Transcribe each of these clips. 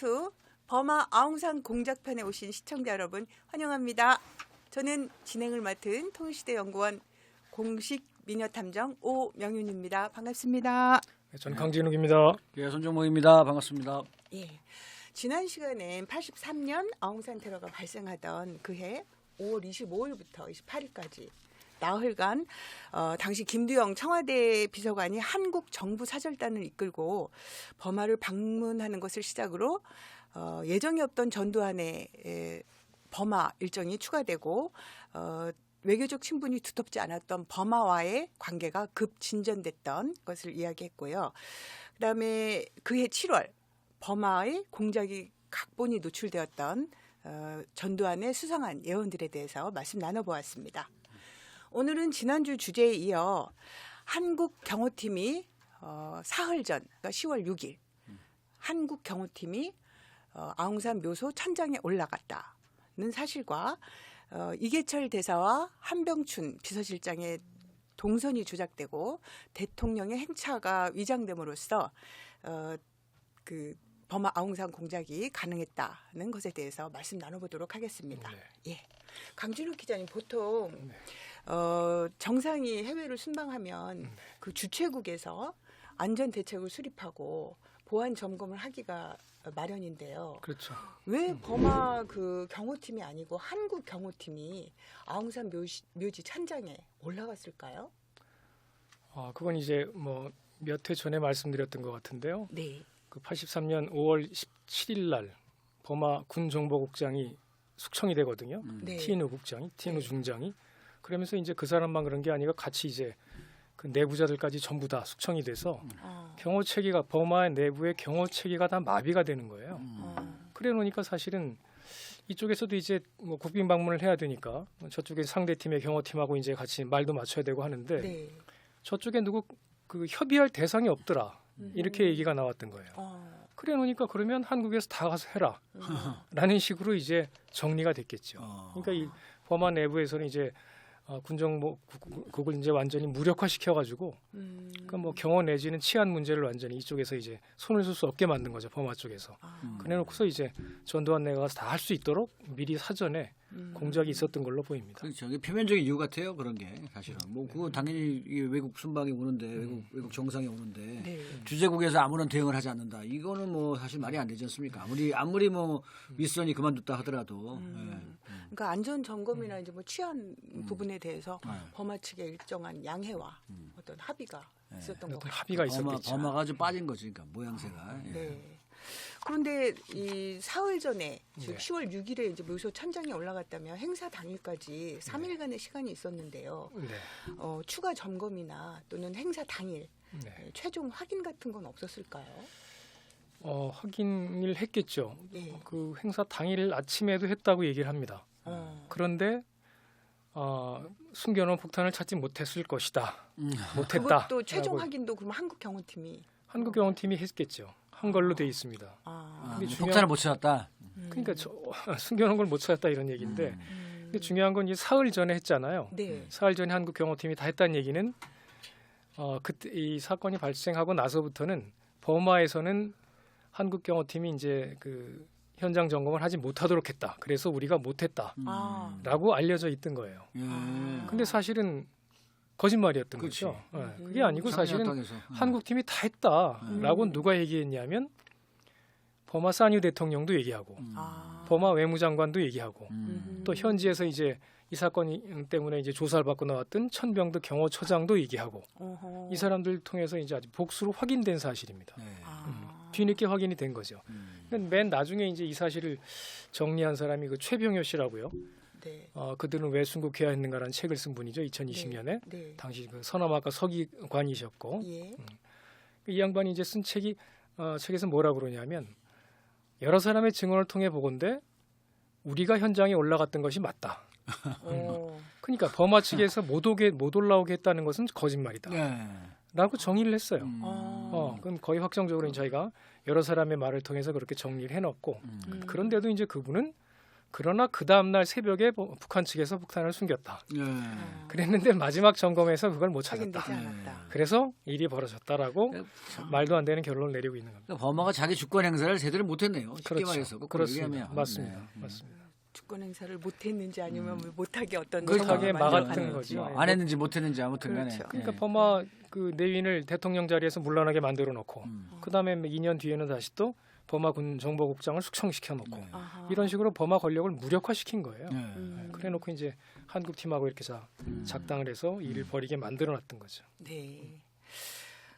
미스터리 시즌 2 버마 아웅산 공작편에 오신 시청자 여러분 환영합니다. 저는 진행을 맡은 통일시대 연구원 공식 미녀 탐정 오명윤입니다. 반갑습니다. 네, 전 강진욱입니다. 예, 손정목입니다. 반갑습니다. 예. 지난 시간엔 83년 아웅산 테러가 발생하던 그해 5월 25일부터 28일까지 나흘간 어, 당시 김두영 청와대 비서관이 한국 정부 사절단을 이끌고 버마를 방문하는 것을 시작으로 어, 예정이 없던 전두환의 에, 버마 일정이 추가되고 어, 외교적 친분이 두텁지 않았던 버마와의 관계가 급 진전됐던 것을 이야기했고요. 그다음에 그해 7월 버마의 공작이 각본이 노출되었던 어, 전두환의 수상한 예언들에 대해서 말씀 나눠보았습니다. 오늘은 지난주 주제에 이어 한국 경호팀이 어, 사흘 전, 그러니까 10월 6일 한국 경호팀이 어, 아웅산 묘소 천장에 올라갔다는 사실과 어, 이계철 대사와 한병춘 비서실장의 동선이 조작되고 대통령의 행차가 위장됨으로써 어, 그 버마 아웅산 공작이 가능했다는 것에 대해서 말씀 나눠보도록 하겠습니다. 네. 예, 강준욱 기자님 보통 네. 어, 정상이 해외를 순방하면 네. 그 주최국에서 안전 대책을 수립하고 보안 점검을 하기가 마련인데요. 그렇죠. 왜 버마 그 경호팀이 아니고 한국 경호팀이 아웅산 묘지, 묘지 찬장에 올라갔을까요? 아, 그건 이제 뭐몇회 전에 말씀드렸던 것 같은데요. 네. 그 83년 5월 17일 날 버마 군정보국장이 숙청이 되거든요. 음. 네. 티누 국장이, 티누 네. 중장이. 그러면서 이제 그 사람만 그런 게 아니라 같이 이제 그 내부자들까지 전부 다 숙청이 돼서 어, 경호 체계가 버마의 내부의 경호 체계가 다 마비가 되는 거예요. 음. 어, 그래 놓으니까 사실은 이쪽에서도 이제 뭐 국빈 방문을 해야 되니까 저쪽에 상대 팀의 경호팀하고 이제 같이 말도 맞춰야 되고 하는데 네. 저쪽에 누구 그 협의할 대상이 없더라 음. 이렇게 얘기가 나왔던 거예요. 어, 그래 놓으니까 그러면 한국에서 다 가서 음, 해라라는 식으로 이제 정리가 됐겠죠. 어. 그러니까 이 버마 내부에서는 이제 어, 군정국을 이제 완전히 무력화시켜 가지고 음. 그뭐 경호 내지는 치안 문제를 완전히 이쪽에서 이제 손을 쓸 수 없게 만든 거죠 버마 쪽에서. 아, 음. 그래놓고서 이제 전두환 내가 다할 수 있도록 미리 사전에 음. 공작이 있었던 걸로 보입니다. 그 저기 표면적인 이유 같아요. 그런 게 사실은 뭐 그거 당연히 이게 외국 순방이 오는데 외국 외국 정상이 오는데 네. 주재국에서 아무런 대응을 하지 않는다. 이거는 뭐 사실 말이 안 되지 않습니까? 아무리 아무리 뭐 윗선이 그만뒀다 하더라도 음. 예. 그러니까 안전 점검이나 이제 뭐 치안 부분에 대해서 네. 버마 측의 일정한 양해와 음. 어떤 합의가 있었던 것 같아요. 합의가 있었겠죠. 버마가 좀 빠진 거지, 그러니까 모양새가. 예. 네. 그런데 이 사흘 전에 즉 네. 10월 6일에 이제 묘소 천장에 올라갔다면 행사 당일까지 3일간의 시간이 있었는데요. 네. 어, 추가 점검이나 또는 행사 당일 네. 최종 확인 같은 건 없었을까요? 어, 확인을 했겠죠. 네. 그 행사 당일 아침에도 했다고 얘기를 합니다. 어. 그런데 어, 숨겨놓은 폭탄을 찾지 못했을 것이다. 음. 못했다. 그것도 최종 확인도 그럼 한국 경호팀이 한국 경호팀이 했겠죠. 한 걸로 돼 있습니다. 아, 아, 근데 뭐 중요한- 폭탄을 못 찾았다. 음. 그러니까 저, 숨겨놓은 걸 못 찾았다 이런 얘기인데, 음. 음. 근데 중요한 건 이제 사흘 전에 했잖아요. 네. 사흘 전에 한국 경호팀이 다 했다는 얘기는 어, 그때 이 사건이 발생하고 나서부터는 버마에서는 한국 경호팀이 이제 그 현장 점검을 하지 못하도록 했다. 그래서 우리가 못했다라고 음. 아. 알려져 있던 거예요. 예. 아. 근데 사실은 거짓말이었던 그치. 거죠. 예, 음. 그게 아니고 사실은 상해당에서. 음. 한국 팀이 다 했다라고 음. 누가 얘기했냐면 버마 사뉴 대통령도 얘기하고 음. 아. 버마 외무장관도 얘기하고 음. 또 현지에서 이제 이 사건 때문에 이제 조사를 받고 나왔던 천병도 경호처장도 얘기하고 어허. 이 사람들 통해서 이제 아주 복수로 확인된 사실입니다. 네. 아. 음, 뒤늦게 확인이 된 거죠. 음. 근데 맨 나중에 이제 이 사실을 정리한 사람이 그 최병효 씨라고요. 네. 어, 그들은 왜 순국해야 했는가라는 책을 쓴 분이죠. 2020년에 네. 당시 그 서남아과 서기관이셨고 예. 이 양반이 이제 쓴 책이 어, 책에서 뭐라 그러냐면 여러 사람의 증언을 통해 보건대 우리가 현장에 올라갔던 것이 맞다. 어. 그러니까 버마 측에서 못 오게 못 올라오게 했다는 것은 거짓말이다. 네. 라고 정의를 했어요. 음. 아. 어, 그럼 거의 확정적으로 저희가 여러 사람의 말을 통해서 그렇게 정리를 해놓고 음. 음. 그런데도 이제 그분은 그러나 그 다음 날 새벽에 보- 북한 측에서 폭탄을 숨겼다. 예. 어, 그랬는데 마지막 점검에서 그걸 못 찾았다. 네. 않았다. 그래서 일이 벌어졌다라고 말도 안 되는 결론을 내리고 있는 겁니다. 그러니까 버마가 자기 주권 행사를 제대로 못했네요. 쉽게 그렇죠. 그렇습니다. 맞습니다. 네. 맞습니다. 주권 행사를 못했는지 아니면 뭐 못하게 어떤 그렇죠. 못하게 막았던 만들어가는지. 거지. 뭐 네. 안 했는지 못했는지 아무튼간에. 그렇죠. 그러니까 예. 버마 그 내윈을 대통령 자리에서 물러나게 만들어 놓고 음. 그 다음에 2년 뒤에는 다시 또 버마 군 정보국장을 숙청시켜 놓고 네. 이런 식으로 버마 권력을 무력화시킨 거예요. 예. 음. 그래 놓고 이제 한국 팀하고 이렇게 자, 음. 작당을 해서 일을 벌이게 만들어 놨던 거죠. 네.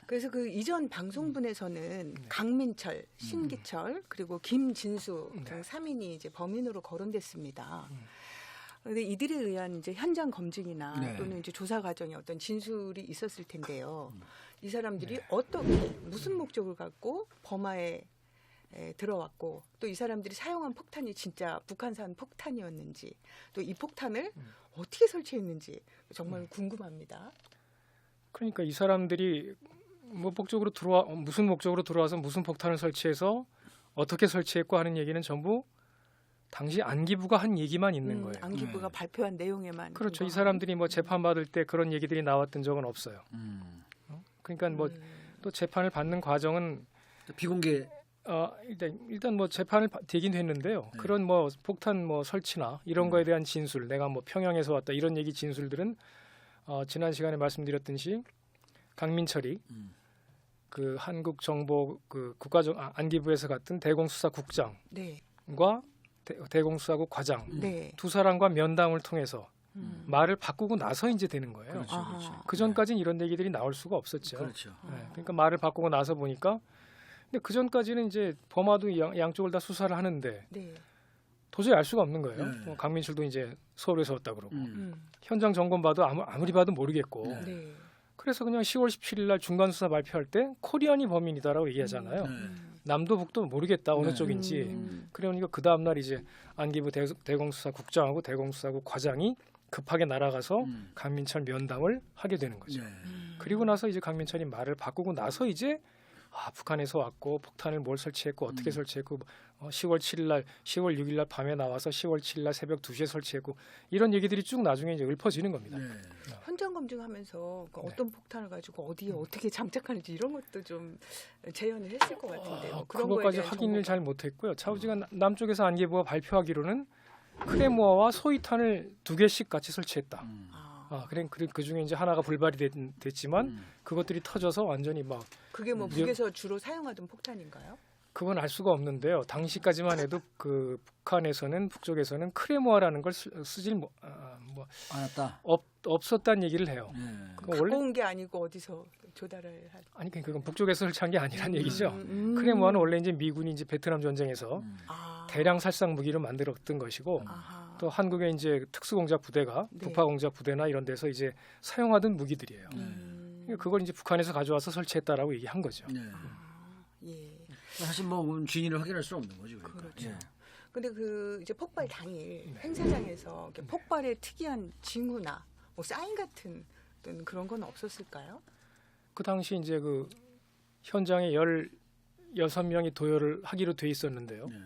그래서 그 이전 방송분에서는 강민철, 신기철 그리고 김진수 등 3인이 이제 범인으로 거론됐습니다. 음. 그런데 이들에 의한 이제 현장 검증이나 네. 또는 이제 조사 과정에 어떤 진술이 있었을 텐데요. 이 사람들이 네. 어떻게 무슨 목적을 갖고 범하에 에, 들어왔고 또 이 사람들이 사용한 폭탄이 진짜 북한산 폭탄이었는지 또 이 폭탄을 음. 어떻게 설치했는지 정말 궁금합니다. 그러니까 이 사람들이 뭐 목적으로 들어와 무슨 목적으로 들어와서 무슨 폭탄을 설치해서 어떻게 설치했고 하는 얘기는 전부 당시 안기부가 한 얘기만 있는 음, 거예요. 안기부가 네. 발표한 내용에만 그렇죠. 이. 사람들이 뭐 재판 받을 때 그런 얘기들이 나왔던 적은 없어요. 음. 그러니까 뭐또 음, 재판을 받는 과정은 비공개 어 일단 일단 뭐 재판을 바- 되긴 했는데요. 네. 그런 뭐 폭탄 뭐 설치나 이런 음. 거에 대한 진술, 내가 뭐 평양에서 왔다 이런 얘기 진술들은 어 지난 시간에 말씀드렸듯이 강민철이 음. 그 한국 정보 그 국가정 아, 안기부에서 갔던 대공수사국장과 네, 대, 대공수사국 과장 음. 네. 두 사람과 면담을 통해서 음. 말을 바꾸고 나서 이제 되는 거예요. 그렇죠. 그렇죠. 그 전까지는 이런 얘기들이 나올 수가 없었죠. 그렇죠. 네, 그러니까 말을 바꾸고 나서 보니까 근데 그 전까지는 이제 범아도 양, 양쪽을 다 수사를 하는데 네. 도저히 알 수가 없는 거예요. 네. 뭐 강민철도 이제 서울에서 왔다 그러고 음. 음. 현장 점검 봐도 아무, 아무리 봐도 모르겠고 네. 네. 그래서 그냥 10월 17일 날 중간 수사 발표할 때 코리안이 범인이다라고 얘기하잖아요. 네. 음. 남도 북도 모르겠다 어느 네. 쪽인지. 음. 그러니까 그 다음 날 이제 안기부 대, 대공수사 국장하고 대공수사국 과장이 급하게 날아가서 음. 강민철 면담을 하게 되는 거죠. 네. 음. 그리고 나서 이제 강민철이 말을 바꾸고 나서 이제 아 북한에서 왔고 폭탄을 뭘 설치했고 어떻게 음. 설치했고 어, 10월 7일 날 10월 6일 날 밤에 나와서 10월 7일 날 새벽 2시에 설치했고 이런 얘기들이 쭉 나중에 이제 읊어지는 겁니다. 네. 현장 검증하면서 그 네. 어떤 폭탄을 가지고 어디에 어떻게 장착하는지 이런 것도 좀 재현을 했을 것 같은데요. 아, 그런 대한 확인을 정보가- 잘 못했고요. 차우지가 나- 남쪽에서 안기부가 발표하기로는 크레모아와 소위탄을 두 개씩 같이 설치했다. 음. 아, 아, 그래 그, 그 중에 이제 하나가 불발이 됐, 됐지만 음. 그것들이 터져서 완전히 막 그게 뭐 음. 북에서 주로 사용하던 폭탄인가요? 그건 알 수가 없는데요. 당시까지만 해도 그 북한에서는 북쪽에서는 크레모아라는 걸 쓰, 쓰질 뭐, 아, 뭐 알았다. 없, 없었다는 얘기를 해요. 네. 그거 갖고 원래 온 게 아니고 어디서 조달을 한 아니 그러니까 그건 북쪽에서 설치한 게 아니란 얘기죠. 음, 음. 크레모아는 원래 이제 미군이 이제 베트남 전쟁에서 음. 아. 대량 살상 무기로 만들었던 것이고 아하. 또 한국의 이제 특수공작 부대가 네. 부파공작 부대나 이런 데서 이제 사용하던 무기들이에요. 음. 그러니까 그걸 이제 북한에서 가져와서 설치했다라고 얘기한 거죠. 네. 아, 예. 사실 뭐 진위를 확인할 수 없는 거죠. 그러니까. 그렇죠. 예. 근데 그 이제 폭발 당일 네. 행사장에서 이렇게 폭발의 특이한 징후나 뭐 사인 같은 어떤 그런 건 없었을까요? 그 당시 이제 그 현장에 열 여섯 명이 도열을 하기로 돼 있었는데요. 네.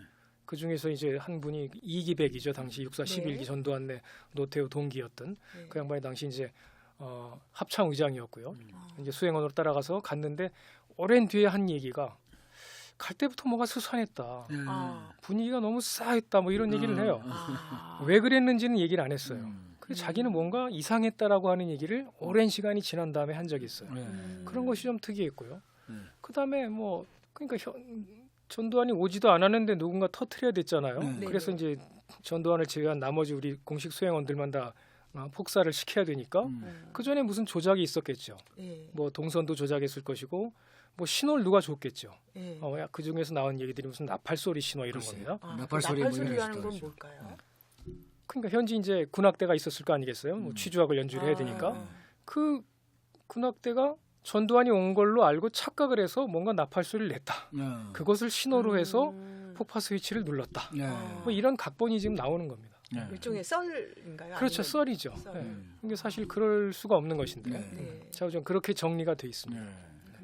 그 중에서 이제 한 분이 이기백이죠. 당시 육사 네. 11기 전두환 내 노태우 동기였던 네. 그 양반이 당시 이제 어, 합창 의장이었고요. 음. 어. 이제 수행원으로 따라가서 갔는데 오랜 뒤에 한 얘기가 갈 때부터 뭐가 수산했다. 네. 아. 분위기가 너무 싸했다. 뭐 이런 얘기를 음. 해요. 아. 왜 그랬는지는 얘기를 안 했어요. 음. 그래 자기는 뭔가 이상했다라고 하는 얘기를 오랜 시간이 지난 다음에 한 적이 있어요. 네. 음. 그런 것이 좀 특이했고요. 네. 그다음에 뭐 그러니까 현, 전두환이 오지도 않았는데 누군가 터트려야 됐잖아요. 네. 그래서 네. 이제 전두환을 제외한 나머지 우리 공식 수행원들만 다 어, 폭사를 시켜야 되니까 음. 음. 그 전에 무슨 조작이 있었겠죠. 예. 뭐 동선도 조작했을 것이고 뭐 신호를 누가 줬겠죠. 예. 어, 야, 그 중에서 나온 얘기들이 무슨 나팔 소리 신호 이런. 겁니다. 아, 나팔 그 소리 나팔 뭐 소리라는 건. 뭘까요? 그러니까 현지 이제 군악대가 있었을 거 아니겠어요? 뭐 음. 취주악을 연주를 해야 되니까 아. 그 군악대가 전두환이 온 걸로 알고 착각을 해서 뭔가 나팔 소리를 냈다. 네. 그것을 신호로 해서 음. 폭파 스위치를 눌렀다. 네. 아. 뭐 이런 각본이 지금 나오는 겁니다. 네. 일종의 썰인가요? 그렇죠, 아니면- 썰이죠. 썰. 네. 음. 이게 사실 그럴 수가 없는 것인데. 네. 네. 자, 좀 그렇게 정리가 돼 있습니다. 네.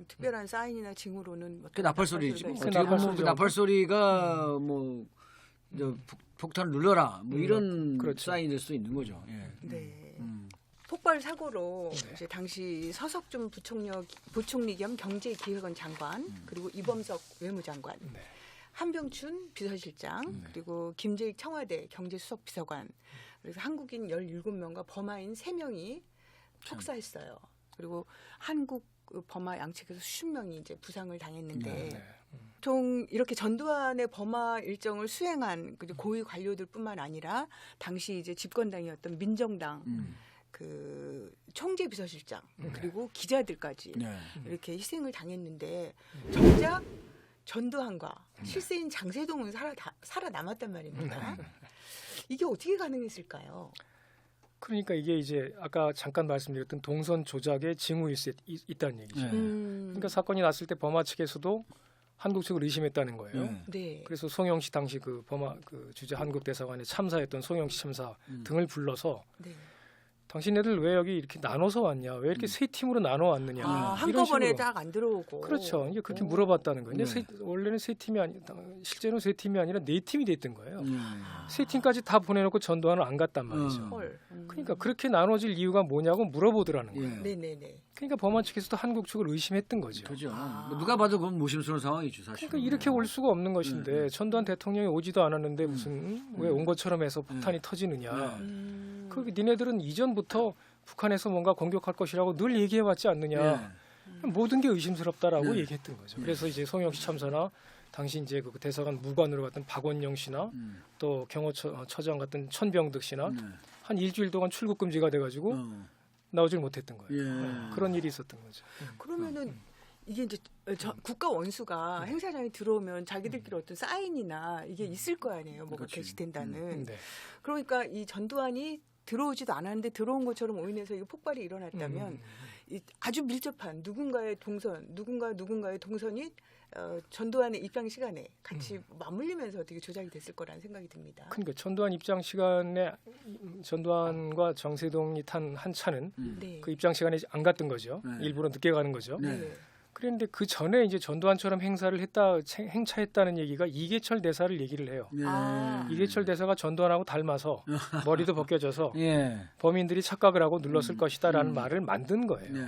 특별한 사인이나 징후로는 그 나팔 소리지. 뭐. 그 어떻게 보면 나팔 그 소리죠. 나팔 소리가 뭐저 폭, 폭탄을 눌러라 뭐 음, 이런 그렇죠. 사인일 수도 있는 거죠. 예. 네. 음. 폭발 사고로 네. 이제 당시 서석준 부총력 부총리 겸 경제기획원 장관 그리고 이범석 외무장관 네. 한병춘 비서실장 그리고 김재익 청와대 경제수석 비서관 그래서 한국인 17명과 범하인 3명이 폭사했어요. 그리고 한국 그 범하 양측에서 수십 명이 이제 부상을 당했는데 네. 보통 이렇게 전두환의 범하 일정을 수행한 그 고위 관료들뿐만 아니라 당시 이제 집권당이었던 민정당 음. 그 총재 비서실장 그리고 기자들까지 네. 이렇게 희생을 당했는데 정작 전두환과 실세인 장세동은 살아 살아남았단 말입니다. 이게 어떻게 가능했을까요? 그러니까 이게 이제 아까 잠깐 말씀드렸던 동선 조작의 징후일 수 있, 있다는 얘기죠. 네. 음, 그러니까 사건이 났을 때 범하 측에서도 한국 측을 의심했다는 거예요. 네. 네. 그래서 송영 씨 당시 그 범하 그 주재 한국 대사관에 참사했던 송영 씨 참사 음. 등을 불러서 네. 당신네들 왜 여기 이렇게 나눠서 왔냐? 왜 이렇게 세 팀으로 나눠 왔느냐? 아, 한꺼번에. 딱 안 들어오고. 그렇죠. 이게 그렇게 오. 물어봤다는 거예요. 근데 네. 세- 원래는 세 팀이 아니 실제로는 세 팀이 아니라 네 팀이 됐던 거예요. 음. 세 팀까지 다 보내놓고 전두환을 안 갔단 말이죠. 음. 헐. 음. 그러니까 그렇게 나눠질 이유가 뭐냐고 물어보더라는 거예요. 예. 네네네. 그러니까 범한 측에서도 한국 측을 의심했던 거죠. 그죠. 아. 뭐 누가 봐도 그건 무심스러운 상황이죠, 사실. 그러니까 이렇게 올 수가 없는 것인데 네. 전두환 대통령이 오지도 않았는데 무슨 왜 온 것처럼 해서 폭탄이 네. 터지느냐. 네. 음. 그 니네들은 이전부터 북한에서 뭔가 공격할 것이라고 늘 얘기해왔지 않느냐. 예. 모든 게 의심스럽다라고 네. 얘기했던 거죠. 그래서 이제 송영 씨 참사나 당시 이제 그 대사관 무관으로 갔던 박원영 씨나 음. 또 경호처장 같은 천병득 씨나 네. 한 일주일 동안 출국 금지가 돼가지고 어. 나오질 못했던 거예요. 예. 네, 그런 일이 있었던 거죠. 그러면은 이게 이제 저- 국가 원수가 네. 행사장에 들어오면 자기들끼리 어떤 사인이나 이게 있을 거 아니에요. 뭐가 그렇지. 게시된다는. 네. 그러니까 이 전두환이 들어오지도 않았는데 들어온 것처럼 오인해서 이게 폭발이 일어났다면 음. 이 아주 밀접한 누군가의 동선, 누군가 누군가의 동선이 어, 전두환의 입장 시간에 같이 맞물리면서 어떻게 조작이 됐을 거라는 생각이 듭니다. 그러니까 전두환 입장 시간에 전두환과 정세동이 탄 한 차는 음. 네. 그 입장 시간에 안 갔던 거죠. 네. 일부러 늦게 가는 거죠. 네. 그런데 그 전에 이제 전두환처럼 행사를 했다 행- 행차했다는 얘기가 이계철 대사를 얘기를 해요. 네. 아. 이계철 대사가 전두환하고 닮아서 머리도 벗겨져서 예. 범인들이 착각을 하고 눌렀을 음. 것이다라는 음. 말을 만든 거예요. 네.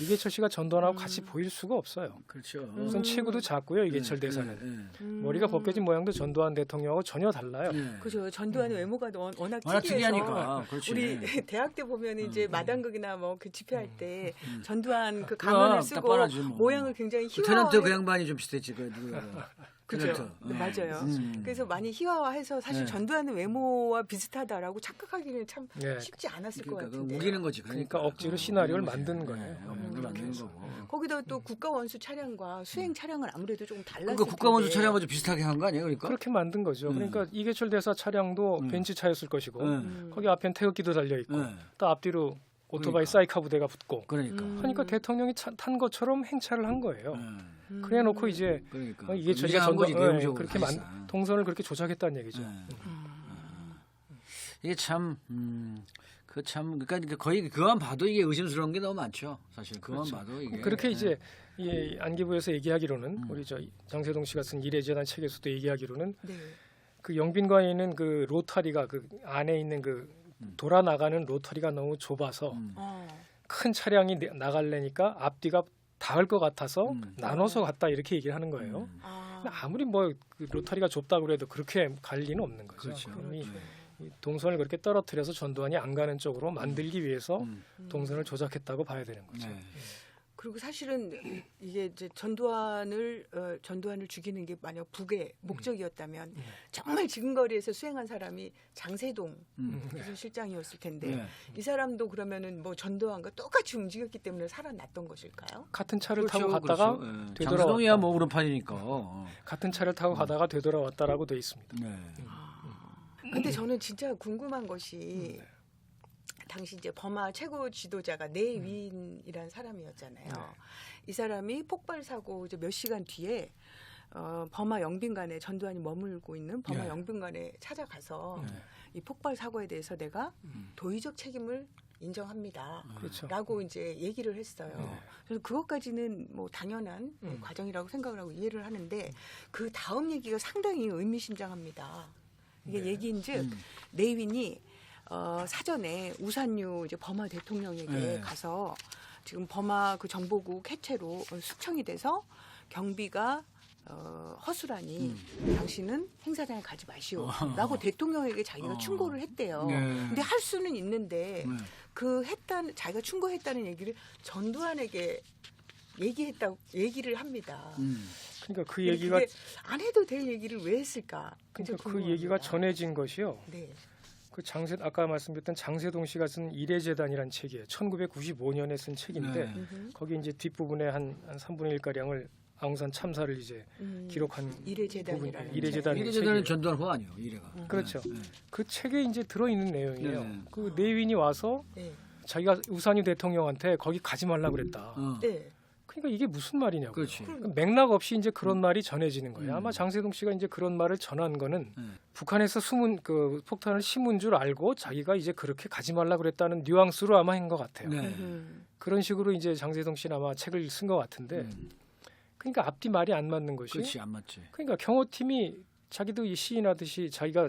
이계철 씨가 전두환하고 같이 보일 수가 없어요. 그렇죠. 우선 체구도 작고요. 이계철 네, 대사는 네, 음. 머리가 벗겨진 모양도 전두환 대통령하고 전혀 달라요. 네. 네. 그죠. 전두환의 외모가 워- 워낙, 워낙 특이해서 특이하니까. 그렇지. 우리 대학 때 보면 이제 음. 마당극이나 뭐 그 집회할 때 음. 전두환 그 그럼, 가면을 딱 쓰고 뭐. 모양을 굉장히 그 희화화 테넌트 그 양반이 좀 비슷했지 그 누구 그죠. 테넌트. 네, 맞아요. 음. 그래서 많이 희화화해서 사실 네. 전두환의 외모와 비슷하다라고 착각하기는 참 네. 쉽지 않았을 것 그러니까 그거 같은데. 우기는 거지. 그러니까 억지로 시나리오를 거지. 만든 거예요. 네, 음, 네, 만드는 그래서. 거고. 거기다 또 국가 원수 차량과 수행 차량은 아무래도 조금 달랐을 그러니까 국가 원수 텐데. 차량하고 좀 비슷하게 한 거 아니에요, 그러니까? 그렇게 만든 거죠. 음. 그러니까 이계철 대사 차량도 음. 벤츠 차였을 것이고 네. 음. 거기 앞엔 태극기도 달려 있고 네. 또 앞뒤로 오토바이 그러니까. 사이카 부대가 붙고 그러니까. 음. 하니까 대통령이 차- 탄 것처럼 행차를 한 거예요. 네. 음. 그래 놓고 이제 그러니까. 어, 위장한 거지, 전두- 예, 내용적으로 그렇게 만. 동선을 그렇게 조작했다는 얘기죠. 네. 음. 이게 참, 음, 그 참, 그러니까 거의 그만 봐도 이게 의심스러운 게 너무 많죠. 사실 그만 그렇죠. 봐도 이게. 그렇게 네. 이제 이 안기부에서 얘기하기로는 음. 우리 저 장세동 씨가 쓴 이례전한 책에서도 얘기하기로는 네. 그 영빈관에 있는 그 로타리가 그 안에 있는 그 돌아 나가는 로터리가 너무 좁아서 음. 어. 큰 차량이 내- 나가려니까 앞뒤가 닿을 것 같아서 음. 나눠서 갔다 이렇게 얘기를 하는 거예요. 음. 아. 아무리 뭐 그 로터리가 좁다고 해도 그렇게 갈 리는 없는 거죠. 그렇죠. 그럼이 그렇죠. 이 동선을 그렇게 떨어뜨려서 전두환이 안 가는 쪽으로 만들기 위해서 음. 동선을 조작했다고 봐야 되는 거죠. 네. 그리고 사실은 이- 이게 이제 전두환을 어, 전두환을 죽이는 게 만약 북의 목적이었다면 음. 정말 지근거리에서 수행한 사람이 장세동 음. 비서실장이었을 텐데 네. 이 사람도 그러면은 뭐 전두환과 똑같이 움직였기 때문에 살아났던 것일까요? 같은 차를 그렇죠, 타고 갔다가 그렇죠. 예. 되돌아왔다. 장세동이야 뭐 오른판이니까. 어. 같은 차를 타고 가다가 되돌아왔다라고 돼 있습니다. 네. 근데 저는 진짜 궁금한 것이 당시 이제 버마 최고 지도자가 내윈이라는 사람이었잖아요. 네. 이 사람이 폭발 사고 이제 몇 시간 뒤에 어, 버마 영빈관에 전두환이 머물고 있는 버마 네. 영빈관에 찾아가서 네. 이 폭발 사고에 대해서 내가 음. 도의적 책임을 인정합니다. 그렇죠. 라고 이제 얘기를 했어요. 네. 그래서 그것까지는 뭐 당연한 음. 과정이라고 생각을 하고 이해를 하는데 그 다음 얘기가 상당히 의미심장합니다. 이게 네. 얘기인즉 음. 내윈이 어, 사전에 우산유 이제 버마 대통령에게 네. 가서 지금 버마 그 정보국 해체로 숙청이 돼서 경비가 어, 허술하니 당신은 행사장에 가지 마시오라고 대통령에게 자기가 음. 어. 충고를 했대요. 네. 근데 할 수는 있는데 네. 그 했다는 자기가 충고했다는 얘기를 전두환에게 얘기했다 얘기를 합니다. 음. 그러니까 그 얘기가 안 해도 될 얘기를 왜 했을까? 그러니까 그. 얘기가 전해진 것이요. 네. 그 장세 아까 말씀드렸던 장세동 씨가 쓴 이래재단이라는 책이에요. 1995년에 쓴 책인데 네. 거기 이제 뒷부분에 한, 한 3분의 1 가량을 아웅산 참사를 이제 음. 기록한 이래재단이라는 부분이에요. 이래재단 이래재단은 책이에요. 전두환 호 아니에요. 이래가. 그렇죠. 네. 그 책에 이제 들어 있는 내용이에요. 네. 그 내윈이 와서 네. 자기가 우산유 대통령한테 거기 가지 말라 그랬다. 어. 네. 그러니까 이게 무슨 말이냐고. 그렇지. 그럼- 맥락 없이 이제 그런 말이 전해지는 거예요. 음. 아마 장세동 씨가 이제 그런 말을 전한 거는 네. 북한에서 숨은 그 폭탄을 심은 줄 알고 자기가 이제 그렇게 가지 말라 그랬다는 뉘앙스로 아마 한 것 같아요. 네. 그런 식으로 이제 장세동 씨는 아마 책을 쓴 것 같은데 음. 그러니까 앞뒤 말이 안 맞는 것이 그렇지 안 맞지. 그러니까 경호팀이 자기도 이 시인하듯이 자기가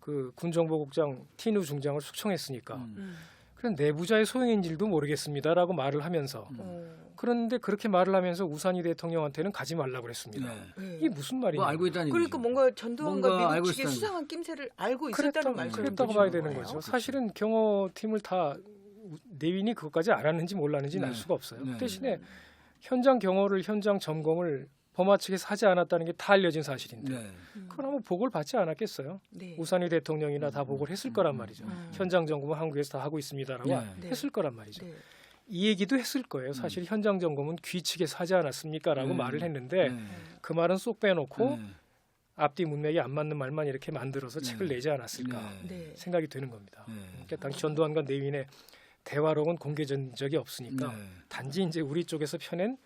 그 군정보국장 티누 중장을 숙청했으니까 음. 음. 그런 내부자의 소행인지도 모르겠습니다라고 말을 하면서 음. 어. 그런데 그렇게 말을 하면서 우산이 대통령한테는 가지 말라 그랬습니다. 네. 네. 이게 무슨 말이냐? 뭐 알고 있다는 그러니까. 뭔가 전두환과 미국 측의 수상한 낌새를 알고 있었다는 말씀 그랬다고 봐야 되는 거죠. 사실은 경호 팀을 다 내윈이 그것까지 알았는지 몰랐는지는 네. 알 수가 없어요. 네. 대신에 현장 경호를 현장 점검을 범하 측에서 하지 않았다는 게 다 알려진 사실인데 네. 그러면 보고를 받지 않았겠어요? 네. 우산희 대통령이나 다 보고를 했을 거란 말이죠. 음. 현장 점검은 한국에서 다 하고 있습니다라고 네. 네. 했을 거란 말이죠. 네. 이 얘기도 했을 거예요. 사실 현장 점검은 귀 측에서 하지 않았습니까라고 네. 말을 했는데 네. 그 말은 쏙 빼놓고 네. 앞뒤 문맥이 안 맞는 말만 이렇게 만들어서 네. 책을 내지 않았을까 네. 네. 생각이 드는 겁니다. 네. 그러니까 당시 전두환과 내윈의 대화록은 공개된 적이 없으니까 네. 단지 이제 우리 쪽에서 펴낸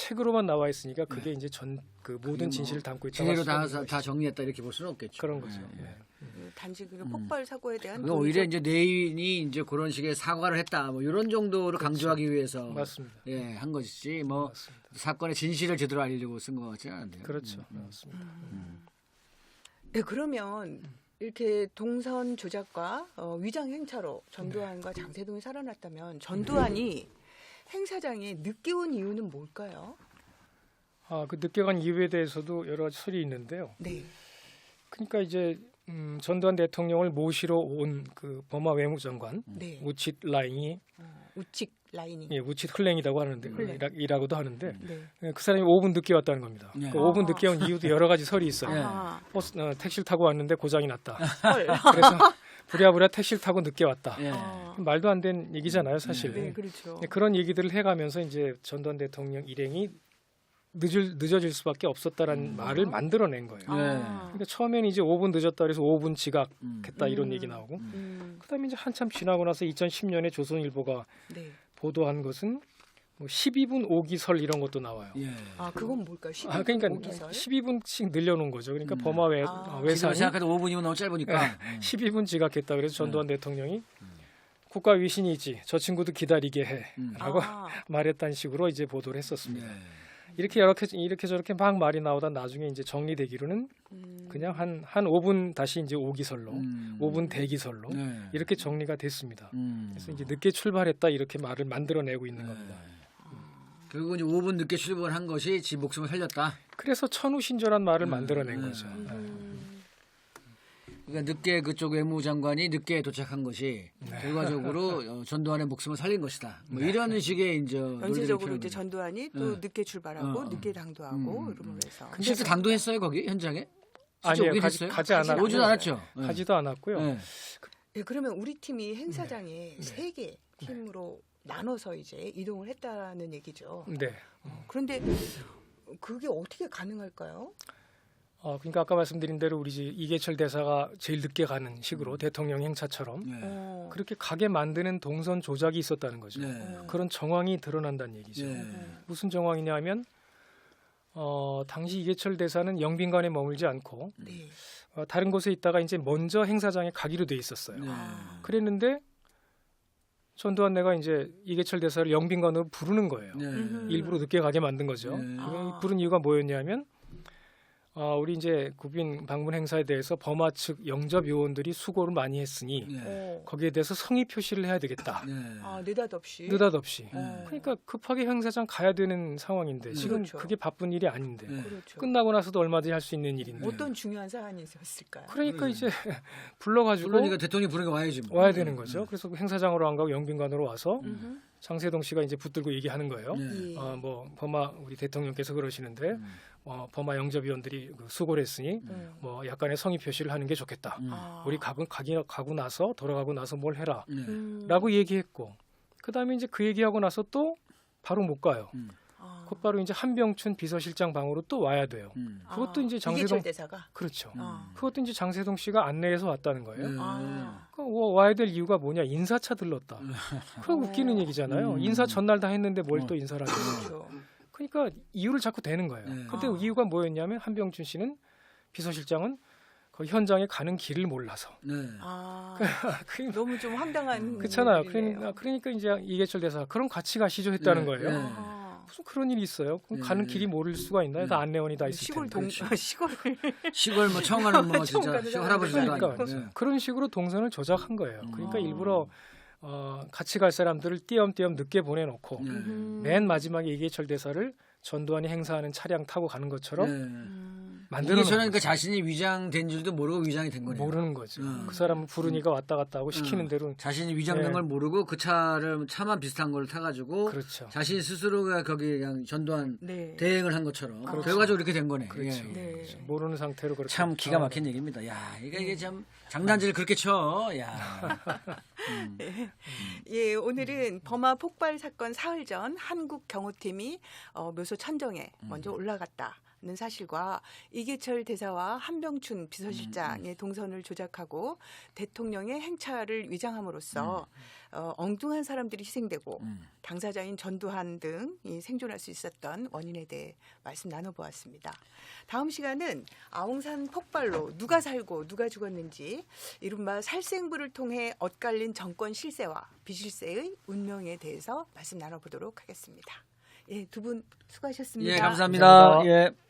책으로만 나와 있으니까 그게 이제 전 그 모든 뭐 진실을 담고 있다고 제대로 할 다, 없는 다 것이죠. 정리했다 이렇게 볼 수는 없겠죠. 그런 거죠. 네. 예. 음, 단지 그 폭발 사고에 대한 그건 오히려 도의적- 이제 내인이 이제 그런 식의 사과를 했다 뭐 이런 정도를 강조하기 위해서 맞습니다. 예, 한 것이지 뭐 맞습니다. 사건의 진실을 제대로 알리려고 쓴 것 같지는 않은데요. 그렇죠. 음. 맞습니다. 네, 그러면 이렇게 동선 조작과 어, 위장 행차로 전두환과 장세동이 살아났다면 전두환이 행사장에 늦게 온 이유는 뭘까요? 아, 그 늦게 간 이유에 대해서도 여러 가지 설이 있는데요. 네. 그러니까 이제 음, 전두환 대통령을 모시러 온 그 버마 외무장관 네. 우칫 라인이 어, 우측 라인이. 예, 우칫 흘랭이라고 하는데 흘랭. 이라, 이라고도 하는데 네. 예, 그 사람이 5분 늦게 왔다는 겁니다. 네. 그 5분 아. 늦게 온 이유도 여러 가지 설이 있어요. 네. 아하. 버스 어, 택시를 타고 왔는데 고장이 났다. 헐. 그래서 부랴부랴 택시를 타고 늦게 왔다. 예. 어. 말도 안 되는 얘기잖아요, 사실. 네, 그렇죠. 예, 그런 얘기들을 해가면서 이제 전두환 대통령 일행이 늦을 늦어질 수밖에 없었다라는 음. 말을 만들어낸 거예요. 네. 아. 그러니까 처음에는 이제 5분 늦었다 그래서 5분 지각했다 음. 이런 음. 얘기 나오고 음, 그다음에 이제 한참 지나고 나서 2010년에 조선일보가 네. 보도한 것은 뭐 12분 오기설 이런 것도 나와요. 예. 아, 그건 뭘까요? 아 그러니까 오기설? 12분씩 늘려놓은 거죠. 그러니까 음. 범화 외, 아. 어, 지금 외상이 생각해도 5분이면 너무 짧으니까. 음. 12분 지각했다 그래서 전두환 네. 대통령이 국가 위신이지 저 친구도 기다리게 해라고 음. 아, 말했다는 식으로 이제 보도를 했었습니다. 네. 이렇게 이렇게 이렇게 저렇게 막 말이 나오다 나중에 이제 정리되기로는 음. 그냥 한 한 5분 다시 이제 오기설로 음. 5분 대기설로 네. 이렇게 정리가 됐습니다. 음. 그래서 이제 늦게 출발했다 이렇게 말을 만들어내고 있는 겁니다. 결국은 이제 5분 늦게 출근한 것이 지 목숨을 살렸다. 그래서 천우신조란 말을 음, 만들어낸 음. 거죠. 음. 그러니까 늦게 그쪽 외무장관이 늦게 도착한 것이 네. 결과적으로 어, 전두환의 목숨을 살린 것이다. 뭐 이런 식의 이제 연쇄적으로 이제 전두환이 또 네. 늦게 출발하고 어, 어. 늦게 당도하고 음, 음, 이러면서 거죠. 실제 당도했어요 거기 현장에? 오긴 가지? 가지 않았 오진 않았죠. 네. 가지도 않았고요. 네. 네, 그러면 우리 팀이 행사장에 네. 세개 팀으로 나눠서 이제 이동을 했다는 얘기죠. 네. 그런데 그게 어떻게 가능할까요? 어, 그러니까 아까 말씀드린 대로 우리 이제 이계철 대사가 제일 늦게 가는 식으로 대통령 행차처럼 네. 어. 그렇게 가게 만드는 동선 조작이 있었다는 거죠. 네. 그런 정황이 드러난다는 얘기죠. 네. 무슨 정황이냐면 어, 당시 이계철 대사는 영빈관에 머물지 않고 네. 어, 다른 곳에 있다가 이제 먼저 행사장에 가기로 돼 있었어요. 네. 아. 그랬는데 전두환 내가 이제 이계철 대사를 영빈관으로 부르는 거예요. 네. 음. 일부러 늦게 가게 만든 거죠. 네. 아. 이 부른 이유가 뭐였냐면 어, 우리 이제 국빈 방문 행사에 대해서 버마 측 영접 요원들이 수고를 많이 했으니 네. 어. 거기에 대해서 성의 표시를 해야 되겠다. 네. 아 느닷없이. 느닷없이. 어. 그러니까 급하게 행사장 가야 되는 상황인데 지금 그렇죠. 그게 바쁜 일이 아닌데 네. 그렇죠. 끝나고 나서도 얼마든지 할 수 있는 일인데. 어떤 중요한 사안이 있었을까요? 그러니까 네. 이제 불러가지고 그러니까 대통령이 부르게 와야지 뭐. 와야 되는 거죠. 그래서 그 행사장으로 안 가고 영빈관으로 와서 음흠. 장세동 씨가 이제 붙들고 얘기하는 거예요. 네. 예. 어, 뭐 버마 우리 대통령께서 그러시는데 음. 어, 버마 영접위원들이 그 수고를 했으니 음. 뭐 약간의 성의 표시를 하는 게 좋겠다. 음. 아. 우리 가고 가기 가고 나서 돌아가고 나서 뭘 해라라고 네. 음. 얘기했고 그다음에 이제 그 얘기하고 나서 또 바로 못 가요. 음. 아. 곧바로 이제 한병춘 비서실장 방으로 또 와야 돼요. 음. 그것도 아, 이제 장세동- 대사가. 그렇죠. 아. 그것도 이제 장세동 씨가 안내해서 왔다는 거예요. 네. 아. 그 와- 와야 될 이유가 뭐냐? 인사차 들렀다. 그 웃기는 어. 얘기잖아요. 음. 인사 전날 다 했는데 뭘 어. 또 인사를. 그렇죠. 그러니까 이유를 자꾸 대는 거예요. 네. 근데 아. 이유가 뭐였냐면 한병준 씨는 비서실장은 그 현장에 가는 길을 몰라서. 네. 아. 그, 너무 좀 황당한. 그렇잖아요. 일이네요. 그러니까, 그러니까 이제 이계철 대사 그럼 같이 가시죠 했다는 네. 거예요. 네. 아. 무슨 그런 일이 있어요? 그럼 네. 가는 길이 모를 수가 있나요? 다 네. 안내원이 다 있을 시골 텐데. 동 그렇죠. 시골 시골 뭐 가는 뭐 진짜. 할아버지도 그러니까. 네. 그런 식으로 동선을 조작한 거예요. 그러니까 음. 일부러 어, 같이 갈 사람들을 띄엄띄엄 늦게 보내놓고 네. 음. 맨 마지막에 이계철 대사를 전두환이 행사하는 차량 타고 가는 것처럼 네. 음. 만들어 이게 저는 그 자신이 위장된 줄도 모르고 위장이 된 거네요. 모르는 거죠. 음. 그 사람은 부르니까 왔다 갔다 하고 시키는 음. 대로 자신이 위장된 네. 걸 모르고 그 차를 차만 비슷한 걸 타가지고 그렇죠. 자신 스스로가 거기 그냥 전두환 네. 대행을 한 것처럼 그렇죠. 결과적으로 이렇게 된 거네. 그렇죠. 예. 네. 모르는 상태로 그렇게 참 기가 아, 막힌 얘기입니다. 야, 이게 이게 참 장난질을 그렇게 쳐. 야. 음. 예, 오늘은 버마 폭발 사건 사흘 전 한국 경호팀이 어, 묘소 천정에 먼저 올라갔다 는 사실과 이계철 대사와 한병춘 비서실장의 동선을 조작하고 대통령의 행차를 위장함으로써 어, 엉뚱한 사람들이 희생되고 음. 당사자인 전두환 등이 생존할 수 있었던 원인에 대해 말씀 나눠보았습니다. 다음 시간은 아웅산 폭발로 누가 살고 누가 죽었는지 이른바 살생부를 통해 엇갈린 정권 실세와 비실세의 운명에 대해서 말씀 나눠보도록 하겠습니다. 예, 두 분 수고하셨습니다. 예, 감사합니다. 감사합니다. 예.